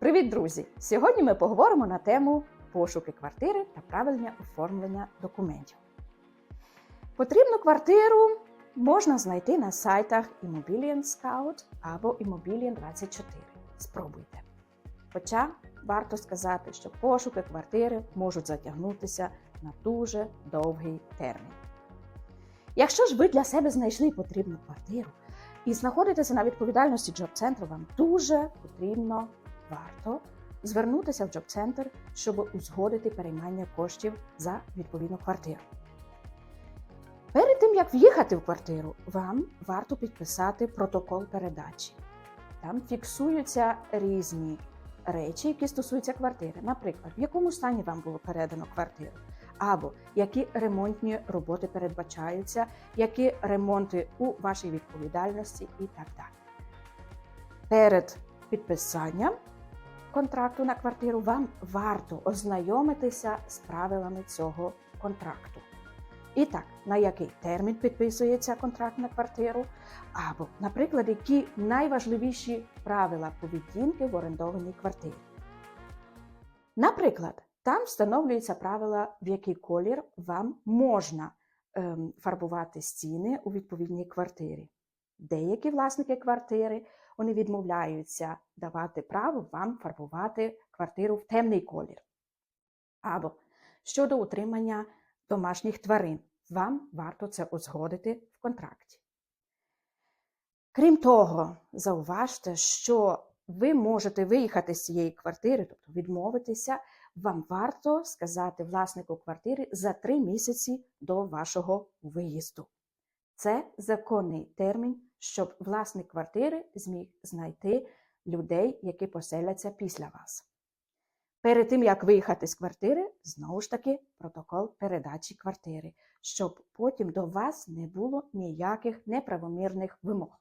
Привіт, друзі! Сьогодні ми поговоримо на тему пошуки квартири та правильне оформлення документів. Потрібну квартиру можна знайти на сайтах Immobilien Scout або Immobilien 24. Спробуйте. Хоча варто сказати, що пошуки квартири можуть затягнутися на дуже довгий термін. Якщо ж ви для себе знайшли потрібну квартиру і знаходитеся на відповідальності джоб-центру, вам дуже потрібно варто звернутися в джоб-центр, щоб узгодити переймання коштів за відповідну квартиру. Перед тим як в'їхати в квартиру, вам варто підписати протокол передачі. Там фіксуються різні речі, які стосуються квартири. Наприклад, в якому стані вам було передано квартиру, або які ремонтні роботи передбачаються, які ремонти у вашій відповідальності і так далі. Перед підписанням контракту на квартиру вам варто ознайомитися з правилами цього контракту. І так, на який термін підписується контракт на квартиру, або, наприклад, які найважливіші правила поведінки в орендованій квартирі. Наприклад, там встановлюються правила, в який колір вам можна ем, фарбувати стіни у відповідній квартирі. Деякі власники квартири вони відмовляються давати право вам фарбувати квартиру в темний колір. Або щодо утримання домашніх тварин, вам варто це узгодити в контракті. Крім того, зауважте, що ви можете виїхати з цієї квартири, тобто відмовитися, вам варто сказати власнику квартири за три місяці до вашого виїзду. Це законний термін, щоб власник квартири зміг знайти людей, які поселяться після вас. Перед тим, як виїхати з квартири, знову ж таки протокол передачі квартири, щоб потім до вас не було ніяких неправомірних вимог.